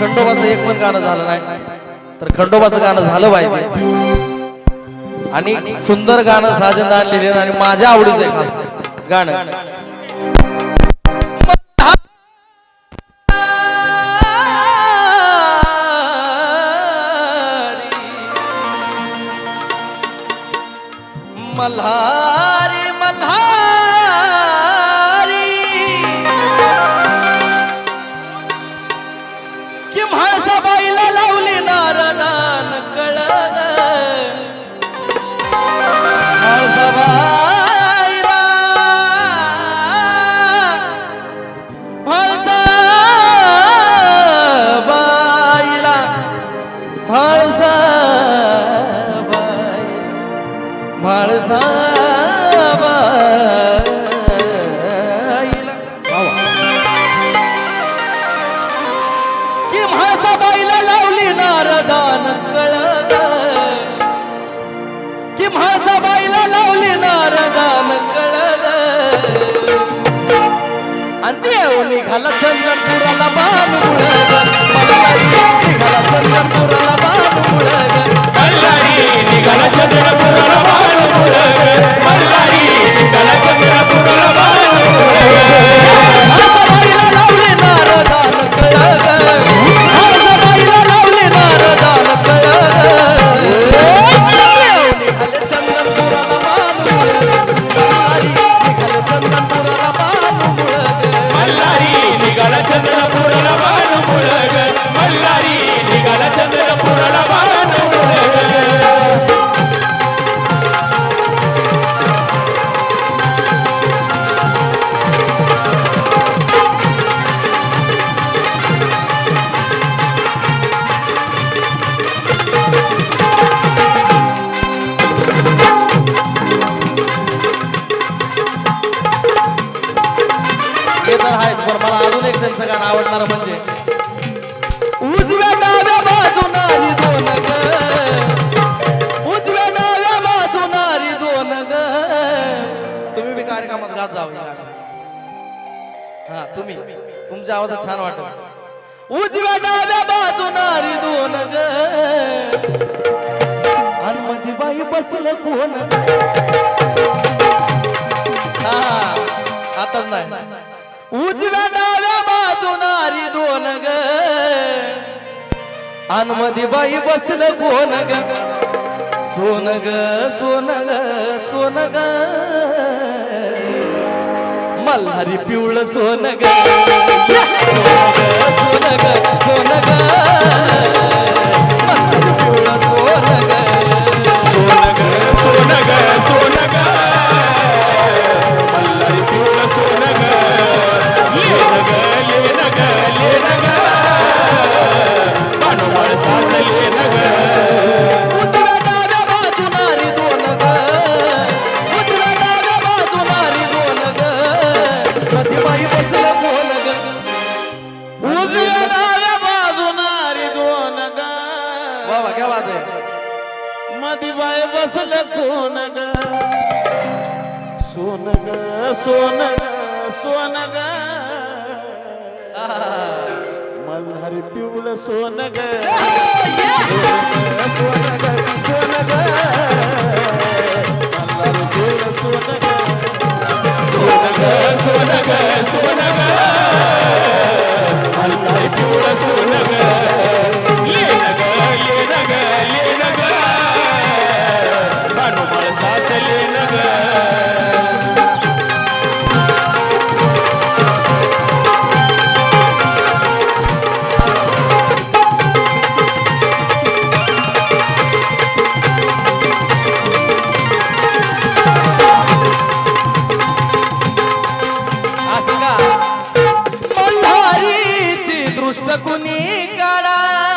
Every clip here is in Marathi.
खंडोबाचं एक पण गाणं झालं नाही. तर खंडोबाचं गाणं झालं पाहिजे. आणि सुंदर गाणं साजन लिहिलं आणि माझ्या आवडीचं आहे गाणं. मल्हारी लावली कळग कि माझा बाईला लावली नारदान कळग आणि देव निघाला चंद्रपुराला बाण मुळग निघाला चंद्रपुराला बाण मुळग तर आहेच पण मला अजून एक त्यांचं गाणं आवडणार म्हणजे. उजव्या डाव्या बाजूनारी दोन ग. उजव्या डाव्या बाजूनारी दोन ग. तुम्ही बी कार्यक्रमात गात जावं हे. हा तुम्ही. तुमच्या आवाजात छान वाटत उजव्या डाव्या बाजूनारी दोन ग. मध्ये बाई बसलं कोण उजव्या डाव्या बाजूनारी दोन ग. आणि बाई बसल कोण ग. सोन ग सोन ग सोन ग. मल्हारी पिवळ सोन ग सोन ग सोन ग. सोन सोन ग. मल्हारी पिवळ सोन ग. सोन ग सोन ग मल्हारी पिवळ सोन ग. सोन ग सोन ग सोन ग. কারা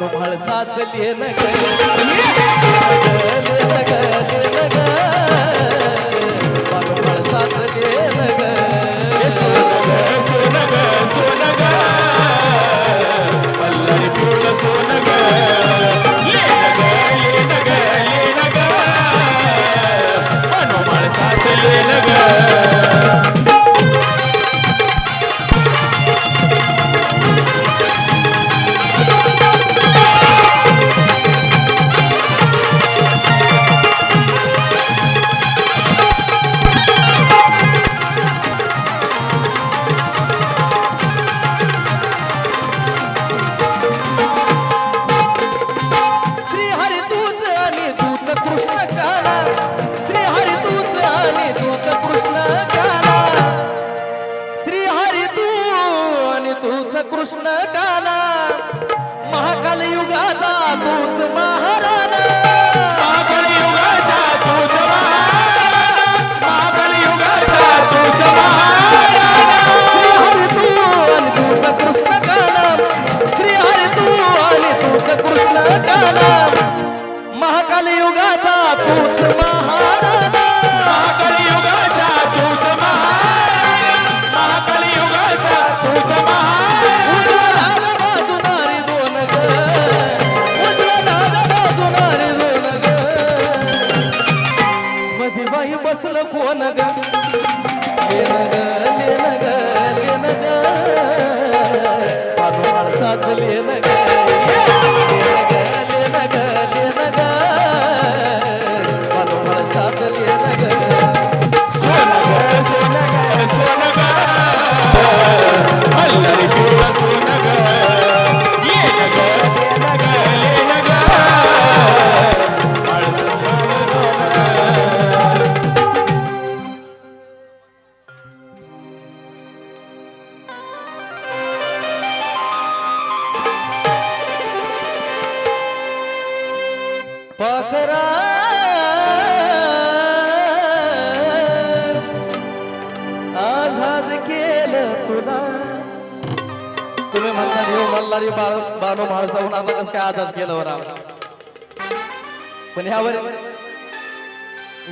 तुम्हाला साचले नगर साचले नगर पाखरा। आझाद केलं तुला। तुम्ही म्हणता देऊ मल्हारी बानो माणसाहून आपणच काय आझाद केलं राव पण ह्यावर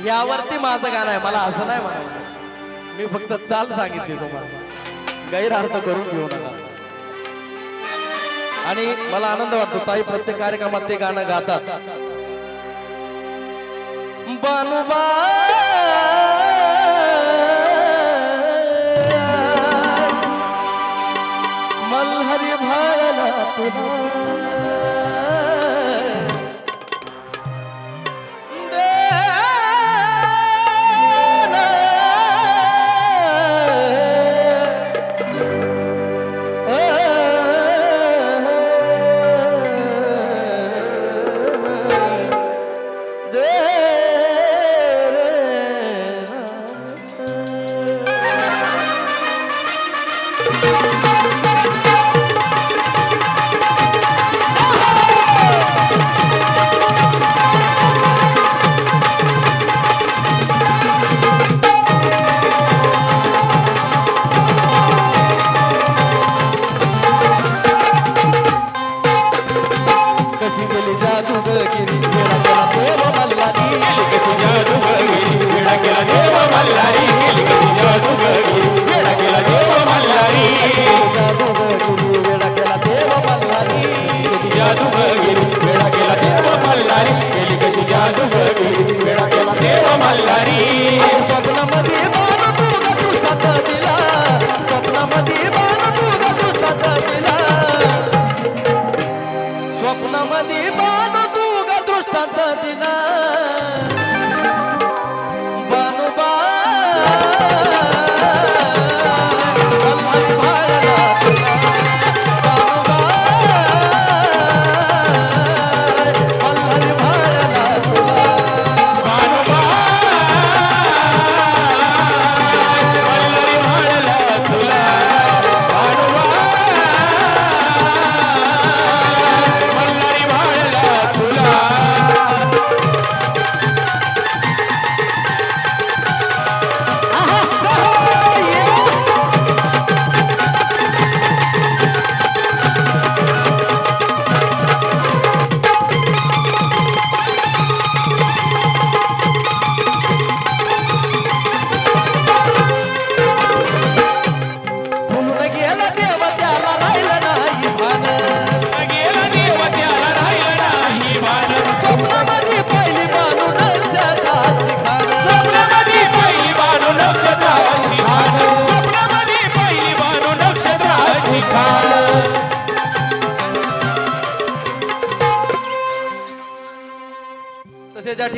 यावरती माझं गाणं आहे मला असं नाही म्हणा मी फक्त चाल सांगितली तुम्हाला. गैरअर्थ करून घेऊ नका. आणि मला आनंद वाटतो ताई प्रत्येक कार्यक्रमात ते गाणं गातात. बनवा। मल्हरी भाला तुला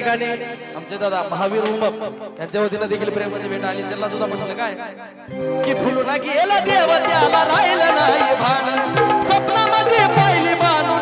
ठिकाणी आमचे दादा महावीर उमप यांच्या वतीनं देखील प्रेमाची भेट आली. त्यांना सुद्धा म्हटलं काय? की फुलून गेला देव त्याला राहिलं नाही भान. स्वप्नामध्ये पाहिली बांधून